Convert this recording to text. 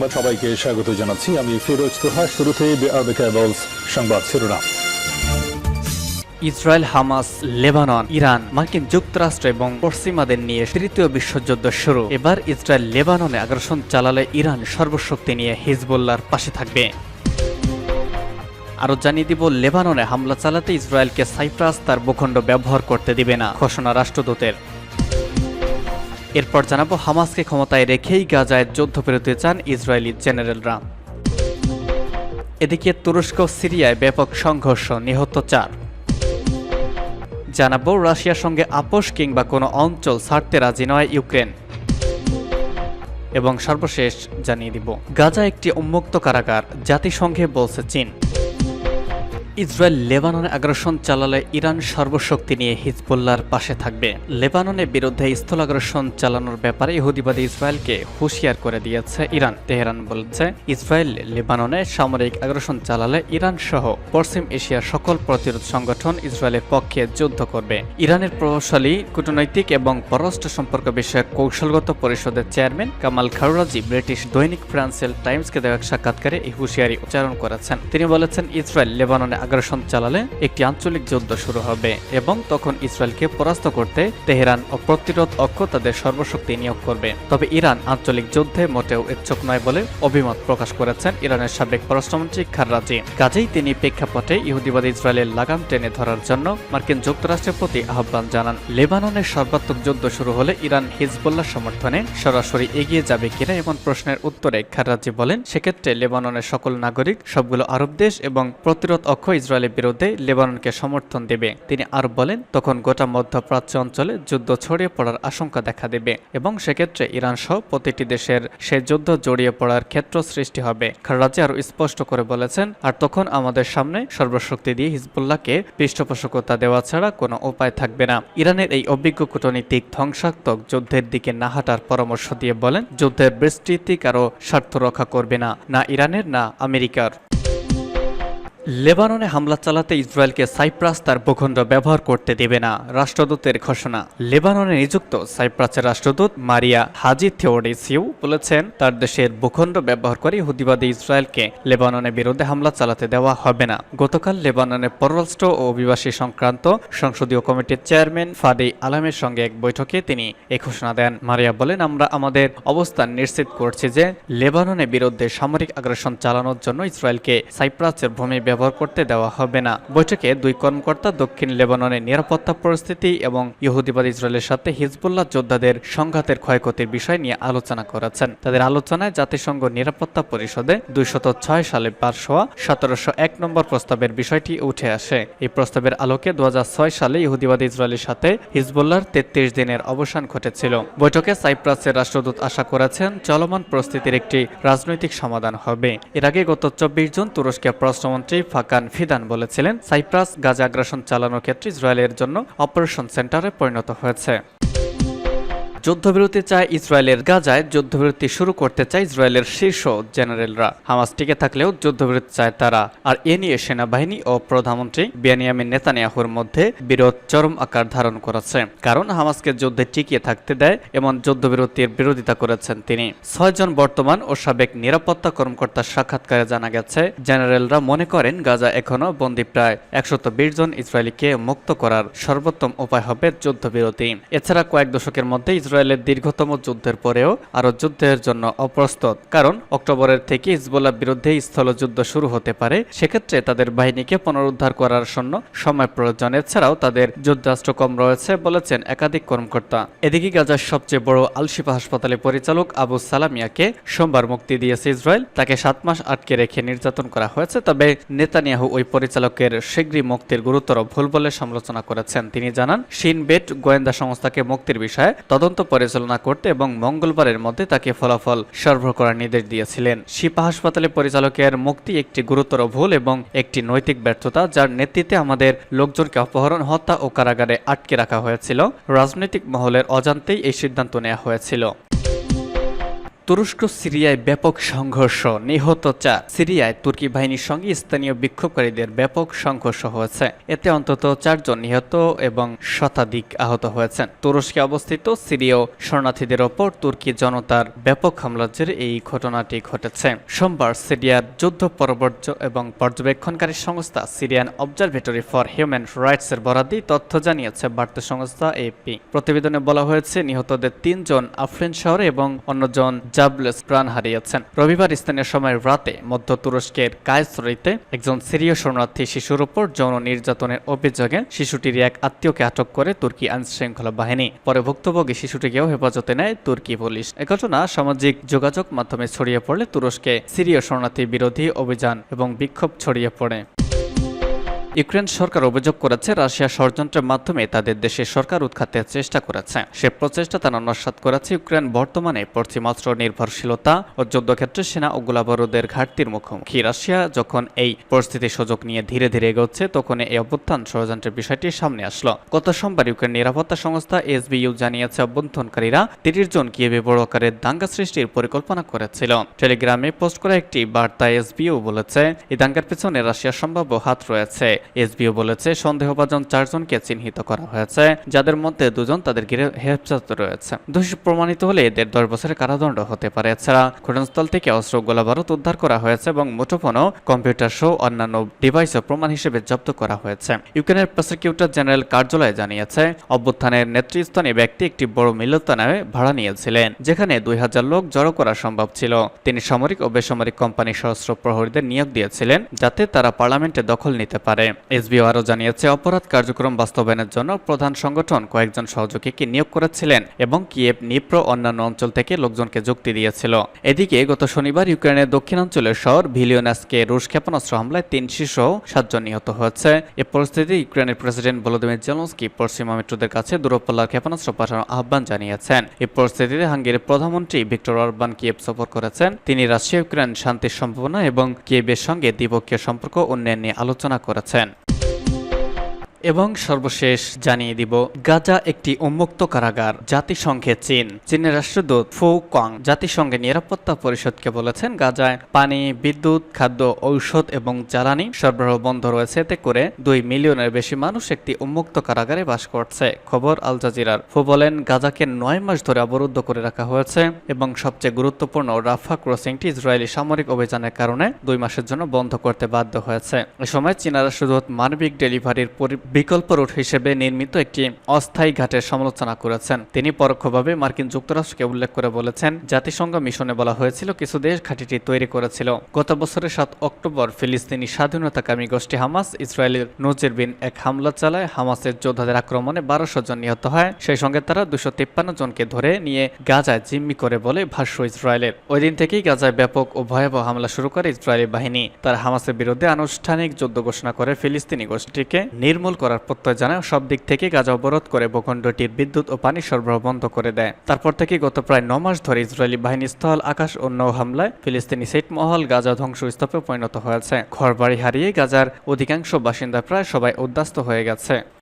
সংবাদ সবাইকে স্বাগত জানাচ্ছি। আমি ফিরোজ তোহা, শুরুতে সংবাদ শিরোনাম। ইসরায়েল, হামাস, লেবানন, ইরান, মার্কিন যুক্তরাষ্ট্র এবং পশ্চিমাদের নিয়ে তৃতীয় বিশ্বযুদ্ধ শুরু। এবার ইসরায়েল, লেবাননে আগ্রাসন চালালে ইরান সর্বশক্তি নিয়ে হিজবুল্লার পাশে থাকবে। আরও জানিয়ে দিব, লেবাননে হামলা চালাতে ইসরায়েলকে সাইপ্রাস তার ভূখণ্ড ব্যবহার করতে দিবে না, ঘোষণা রাষ্ট্রদূতের। এরপর জানাব হামাসকে ক্ষমতায় রেখেই গাজায় যুদ্ধ যুদ্ধবিরতি চান ইসরায়েলি জেনারেলরা। এদিকে তুরস্ক সিরিয়ায় ব্যাপক সংঘর্ষ, নিহত চার। জানাব রাশিয়ার সঙ্গে আপোষ কিংবা কোনো অঞ্চল ছাড়তে রাজি নয় ইউক্রেন। এবং সর্বশেষ জানিয়ে দিব গাজা একটি উন্মুক্ত কারাগার, জাতিসংঘে বলছে চীন। ইসরায়েল লেবাননে আগ্রাসন চালালে ইরান সর্বশক্তি নিয়ে হিজবুল্লাহর পাশে থাকবে। লেবাননের বিরুদ্ধে স্থল আগ্রাসন চালানোর ব্যাপারে ইহুদিবাদী ইসরায়েলকে হুঁশিয়ার করে দিয়েছে ইরান। তেহরান বলছে, ইসরায়েল লেবাননে সামরিক আগ্রাসন চালালে ইরান সহ পশ্চিম এশিয়ার সকল প্রতিরোধ সংগঠন ইসরায়েলের পক্ষে যুদ্ধ করবে। ইরানের প্রভাবশালী কূটনৈতিক এবং পররাষ্ট্র সম্পর্ক বিষয়ক কৌশলগত পরিষদের চেয়ারম্যান কামাল খারুরাজি ব্রিটিশ দৈনিক ফ্রান্সেল টাইমসকে দেওয়া সাক্ষাৎকারে এই হুঁশিয়ারি উচ্চারণ করেছেন। তিনি বলেছেন, ইসরায়েল লেবাননে আগ্রাসন চালালে একটি আঞ্চলিক যুদ্ধ শুরু হবে এবং তখন ইসরায়েলকে পরাস্ত করতে তেহরান ও প্রতিরোধ অক্ষ তাদের সর্বশক্তি নিয়োগ করবে। তবে ইরান আঞ্চলিক যুদ্ধে মোটেও ইচ্ছুক নয় বলে অভিমত প্রকাশ করেছেন ইরানের সাবেক পররাষ্ট্রমন্ত্রী খাররাজি কাজেই তিনি প্রেক্ষাপটে ইহুদিবাদ ইসরায়েলের লাগাম টেনে ধরার জন্য মার্কিন যুক্তরাষ্ট্রের প্রতি আহ্বান জানান। লেবাননের সর্বাত্মক যুদ্ধ শুরু হলে ইরান হিজবুল্লাহ সমর্থনে সরাসরি এগিয়ে যাবে কিনা এমন প্রশ্নের উত্তরে খাররাজি বলেন, সেক্ষেত্রে লেবাননের সকল নাগরিক, সবগুলো আরব দেশ এবং প্রতিরোধ অক্ষ ইসরায়েলের বিরুদ্ধে লেবাননকে সমর্থন দেবে। তিনি আরও বলেন, তখন গোটা মধ্যপ্রাচ্য অঞ্চলে যুদ্ধ ছড়িয়ে পড়ার আশঙ্কা দেখা দেবে এবং সেক্ষেত্রে ইরান সহ প্রতিটি দেশের সে যুদ্ধ জড়িয়ে পড়ার ক্ষেত্র সৃষ্টি হবে। খারাজি আরও স্পষ্ট করে বলেছেন, আর তখন আমাদের সামনে সর্বশক্তি দিয়ে হিজবুল্লাহকে পৃষ্ঠপোষকতা দেওয়া ছাড়া কোনো উপায় থাকবে না। ইরানের এই অভিজ্ঞ কূটনীতিক ধ্বংসাত্মক যুদ্ধের দিকে না হাঁটার পরামর্শ দিয়ে বলেন, যুদ্ধের বিস্তৃতি কারও স্বার্থ রক্ষা করবে না না ইরানের, না আমেরিকার। লেবাননে হামলা চালাতে ইসরায়েলকে সাইপ্রাস তার ভূখণ্ড ব্যবহার করতে দেবে না, রাষ্ট্রদূতের ঘোষণা। লেবাননে নিযুক্ত সাইপ্রাসের রাষ্ট্রদূত মারিয়া হাজি থিওডিসিউ বলেছেন, তার দেশের ভূখণ্ড ব্যবহার করে হুদিবাদী ইসরায়েলকে লেবাননের বিরুদ্ধে হামলা চালাতে দেওয়া হবে না। গতকাল লেবাননের পররাষ্ট্র ও অভিবাসী সংক্রান্ত সংসদীয় কমিটির চেয়ারম্যান ফাডি আলামের সঙ্গে এক বৈঠকে তিনি এ ঘোষণা দেন। মারিয়া বলেন, আমরা আমাদের অবস্থান নিশ্চিত করছি যে লেবাননের বিরুদ্ধে সামরিক আগ্রাসন চালানোর জন্য ইসরায়েলকে সাইপ্রাসের ভূমি ব্যবহার করতে দেওয়া হবে না। বৈঠকে দুই কর্মকর্তা দক্ষিণ লেবাননের নিরাপত্তা পরিস্থিতি এবং ইহুদিবাদ ইসরায়েলের সাথে হিজবুল্লাহ যোদ্ধাদের সংঘাতের ক্ষয়ক্ষতির বিষয় নিয়ে আলোচনা করেছেন। তাদের আলোচনায় জাতিসংঘ নিরাপত্তা পরিষদে দুইশত ছয় সালে পাশ হওয়া সতেরোশো এক নম্বর প্রস্তাবের বিষয়টি উঠে আসে। এই প্রস্তাবের আলোকে দু হাজার ছয় সালে ইহুদিবাদ ইসরায়েলের সাথে হিজবুল্লাহর তেত্রিশ দিনের অবসান ঘটেছিল। বৈঠকে সাইপ্রাসের রাষ্ট্রদূত আশা করেছেন, চলমান পরিস্থিতির একটি রাজনৈতিক সমাধান হবে। এর আগে গত চব্বিশ জুন তুরস্কের পররাষ্ট্রমন্ত্রী ফাকান ফিদান বলেছিলেন সাইপ্রাস গাজা আগ্রাসন চালানোর ক্ষেত্রে ইসরায়েলের জন্য অপারেশন সেন্টারে পরিণত হয়েছে। যুদ্ধবিরতি চায় ইসরায়েলের গাজায়, যুদ্ধবিরতি শুরু করতে চায় ইসরায়েলের শীর্ষ জেনারেলরা। হামাস টিকে থাকলেও যুদ্ধবিরতি চায় তারা। আর এ নিয়ে সেনাবাহিনী ও প্রধানমন্ত্রী বেনিয়ামিন নেতানিয়াহুর মধ্যে বিরোধ চরম আকার ধারণ করেছে। কারণ হামাসকে যুদ্ধে টিকিয়ে থাকতে দেয় এমন যুদ্ধবিরতির বিরোধিতা করেছেন তিনি। ছয়জন বর্তমান ও সাবেক নিরাপত্তা কর্মকর্তার সাক্ষাৎকারে জানা গেছে, জেনারেলরা মনে করেন গাজা এখনও বন্দী প্রায় একশত জন ইসরায়েলিকে মুক্ত করার সর্বোত্তম উপায় হবে যুদ্ধবিরতি। এছাড়া কয়েক দশকের মধ্যে ইসরায়েলের দীর্ঘতম যুদ্ধের পরেও আরও যুদ্ধের জন্য অপ্রস্তুত। কারণ অক্টোবরের থেকে ইসবুল্লার বিরুদ্ধে স্থলযুদ্ধ শুরু হতে পারে, সেক্ষেত্রে তাদের বাহিনীকে পুনরুদ্ধার করার জন্য সময় প্রয়োজন। এছাড়াও তাদের যুদ্ধাস্ত্র কম রয়েছে বলেছেন একাধিক কর্মকর্তা। এদিকে গাজার সবচেয়ে বড় আলশিফা হাসপাতালে পরিচালক আবু সালামিয়াকে সোমবার মুক্তি দিয়েছে ইসরায়েল। তাকে সাত মাস আটকে রেখে নির্যাতন করা হয়েছে, তবে নেতানিয়াহু ওই পরিচালকের শীঘ্রই মুক্তির গুরুতর ভুল বলে সমালোচনা করেছেন। তিনি জানান সিনবেট গোয়েন্দা সংস্থাকে মুক্তির বিষয়ে তদন্ত পরিচালনা করতে এবং মঙ্গলবারের মধ্যে তাকে ফলাফল সরবরাহ করার নির্দেশ দিয়েছিলেন। শিপা হাসপাতালে পরিচালকের মুক্তি একটি গুরুতর ভুল এবং একটি নৈতিক ব্যর্থতা যার নেতৃত্বে আমাদের লোকজনকে অপহরণ, হত্যা ও কারাগারে আটকে রাখা হয়েছিল। রাজনৈতিক মহলের অজান্তেই এই সিদ্ধান্ত নেওয়া হয়েছিল। তুরস্ক, সিরিয়ায় ব্যাপক সংঘর্ষ নিহত চার। সিরিয়ায় তুর্কি বাহিনীর সঙ্গে স্থানীয় বিক্ষোভকারীদের ব্যাপক সংঘর্ষ হয়েছে। এতে অন্তত চারজন নিহত এবং শতাধিক আহত হয়েছেন। তুরস্কে অবস্থিত সিরীয় শরণার্থীদের ওপর তুর্কি জনতার ব্যাপক হামলার জেরে এই ঘটনাটি ঘটেছে। সোমবার সিরিয়ার যুদ্ধ পরবর্য এবং পর্যবেক্ষণকারী সংস্থা সিরিয়ান অবজারভেটরি ফর হিউম্যান রাইটসের বরাদি তথ্য জানিয়েছে বার্তা সংস্থা এপি প্রতিবেদনে বলা হয়েছে, নিহতদের তিনজন আফরিন শহরে এবং অন্যজন জাবলেস প্রাণ হারিয়েছেন। রবিবার স্থানীয় সময় রাতে মধ্য তুরস্কের কায়সরিতে একজন সিরীয় শরণার্থী শিশুর উপর যৌন নির্যাতনের অভিযোগে শিশুটির এক আত্মীয়কে আটক করে তুর্কি আইন শৃঙ্খলা বাহিনী। পরে ভুক্তভোগী শিশুটিকেও হেফাজতে নেয় তুর্কি পুলিশ। এ ঘটনা সামাজিক যোগাযোগ মাধ্যমে ছড়িয়ে পড়লে তুরস্কে সিরীয় শরণার্থী বিরোধী অভিযান এবং বিক্ষোভ ছড়িয়ে পড়ে। ইউক্রেন সরকার অভিযোগ করেছে, রাশিয়া ষড়যন্ত্রের মাধ্যমে তাদের দেশে সরকার উৎখাতের চেষ্টা করেছে। সে প্রচেষ্টা তারা নস্বাত করেছে ইউক্রেন বর্তমানে পশ্চিমাস্ত্র নির্ভরশীলতা ও যুদ্ধক্ষেত্রে সেনা ও গোলাবারুদের ঘাটতির মুখোমুখি। রাশিয়া যখন এই পরিস্থিতি সুযোগ নিয়ে ধীরে ধীরে এগোচ্ছে, তখন এই অভ্যুত্থান ষড়যন্ত্রের বিষয়টি সামনে আসলো। গত সোমবার ইউক্রেন নিরাপত্তা সংস্থা এসবিইউ জানিয়েছে অভ্যন্তরকারীরা তিরিশ জন কিয়েভে বড় আকারের দাঙ্গা সৃষ্টির পরিকল্পনা করেছিল। টেলিগ্রামে পোস্ট করা একটি বার্তা এসবিইউ বলেছে, এই দাঙ্গার পেছনে রাশিয়ার সম্ভাব্য হাত রয়েছে। এসবিও বলেছে, সন্দেহভাজন চারজনকে চিহ্নিত করা হয়েছে, যাদের মধ্যে দুজন তাদের ঘিরে হেফাজতে রয়েছে। দোষী প্রমাণিত হলে এদের দশ বছরের কারাদণ্ড হতে পারে। এছাড়া ঘটনাস্থল থেকে অস্ত্র, গোলাবারুদ উদ্ধার করা হয়েছে এবং মুঠোফোনও কম্পিউটার সহ অন্যান্য ডিভাইসও প্রমাণ হিসেবে জব্দ করা হয়েছে। ইউক্রেনের প্রসিকিউটর জেনারেল কার্যালয় জানিয়েছে, অভ্যুত্থানের নেতৃস্থানীয় ব্যক্তি একটি বড় মিলতানায় ভাড়া নিয়েছিলেন, যেখানে দুই হাজার লোক জড়ো করা সম্ভব ছিল। তিনি সামরিক ও বেসামরিক কোম্পানি সশস্ত্র প্রহরীদের নিয়োগ দিয়েছিলেন, যাতে তারা পার্লামেন্টে দখল নিতে পারে। এসবিও আরও জানিয়েছে, অপরাধ কার্যক্রম বাস্তবায়নের জন্য প্রধান সংগঠন কয়েকজন সহযোগীকে নিয়োগ করেছিলেন এবং কিয়েভ, নিপ্র, অন্যান্য অঞ্চল থেকে লোকজনকে যুক্তি দিয়েছিল। এদিকে গত শনিবার ইউক্রেনের দক্ষিণাঞ্চলের শহর ভিলিওনাসকে রুশ ক্ষেপণাস্ত্র হামলায় তিন শিশু সাতজন নিহত হয়েছে। এ পরিস্থিতি ইউক্রেনের প্রেসিডেন্ট ভলোদিমির জেলন্সকি পশ্চিমা মিত্রদের কাছে দূরপাল্লার ক্ষেপণাস্ত্র পাঠানোর আহ্বান জানিয়েছেন। এই পরিস্থিতিতে হাঙ্গেরির প্রধানমন্ত্রী ভিক্টর অরবান কিয়েভ সফর করেছেন। তিনি রাশিয়া ইউক্রেন শান্তির সম্ভাবনা এবং কিয়েভের সঙ্গে দ্বিপক্ষীয় সম্পর্ক উন্নয়ন নিয়ে আলোচনা করেছেন। এবং সর্বশেষ জানিয়ে দিব, গাজা একটি উন্মুক্ত কারাগার, জাতিসংঘে চীন। চীনের রাষ্ট্রদূত ফু কং জাতিসংঘের নিরাপত্তা পরিষদকে বলেছেন, গাজায় পানি, বিদ্যুৎ, খাদ্য, ঔষধ এবং জ্বালানি সরবরাহ বন্ধ রয়েছে। এতে করে দুই মিলিয়নের বেশি মানুষ একটি উন্মুক্ত কারাগারে বাস করছে। খবর আল জাজিরার। ফু বলেন, গাজাকে নয় মাস ধরে অবরুদ্ধ করে রাখা হয়েছে এবং সবচেয়ে গুরুত্বপূর্ণ রাফা ক্রসিংটি ইসরায়েলি সামরিক অভিযানের কারণে দুই মাসের জন্য বন্ধ করতে বাধ্য হয়েছে। এ সময় চীনা রাষ্ট্রদূত মানবিক ডেলিভারির বিকল্প রুট হিসেবে নির্মিত একটি অস্থায়ী ঘাটের সমালোচনা করেছেন। তিনি পরোক্ষভাবে মার্কিন যুক্তরাষ্ট্রকে উল্লেখ করে বলেছেন, জাতিসংঘ মিশনে বলা হয়েছিল, কিছু দেশ ঘাঁটিটি তৈরি করেছিল। গত বছরের সাত অক্টোবর ফিলিস্তিনি স্বাধীনতাকামী গোষ্ঠী হামাস, ইসরায়েলের নজির বিন এক হামলা চালায়, হামাসের যোদ্ধাদের আক্রমণে বারোশো জন নিহত হয়। সেই সঙ্গে তারা দুশো তিপ্পান্ন জনকে ধরে নিয়ে গাজায় জিম্মি করে বলে ভাষ্য ইসরায়েলের। ওই দিন থেকেই গাজায় ব্যাপক ও ভয়াবহ হামলা শুরু করে ইসরায়েলি বাহিনী। তারা হামাসের বিরুদ্ধে আনুষ্ঠানিক যুদ্ধ ঘোষণা করে ফিলিস্তিনি গোষ্ঠীকে নির্মূল করার প্রত্যয় জানায়, সব দিক থেকে গাজা অবরোধ করে ভূখণ্ডটির বিদ্যুৎ ও পানি সরবরাহ বন্ধ করে দেয়। তারপর থেকে গত প্রায় ন মাস ধরে ইসরায়েলি বাহিনী স্থল, আকাশ ও নৌ হামলায় ফিলিস্তিনি সেটমহল গাজা ধ্বংস ধ্বংসস্তূপে পরিণত হয়েছে। ঘরবাড়ি হারিয়ে গাজার অধিকাংশ বাসিন্দা প্রায় সবাই উদ্বাস্ত হয়ে গেছে।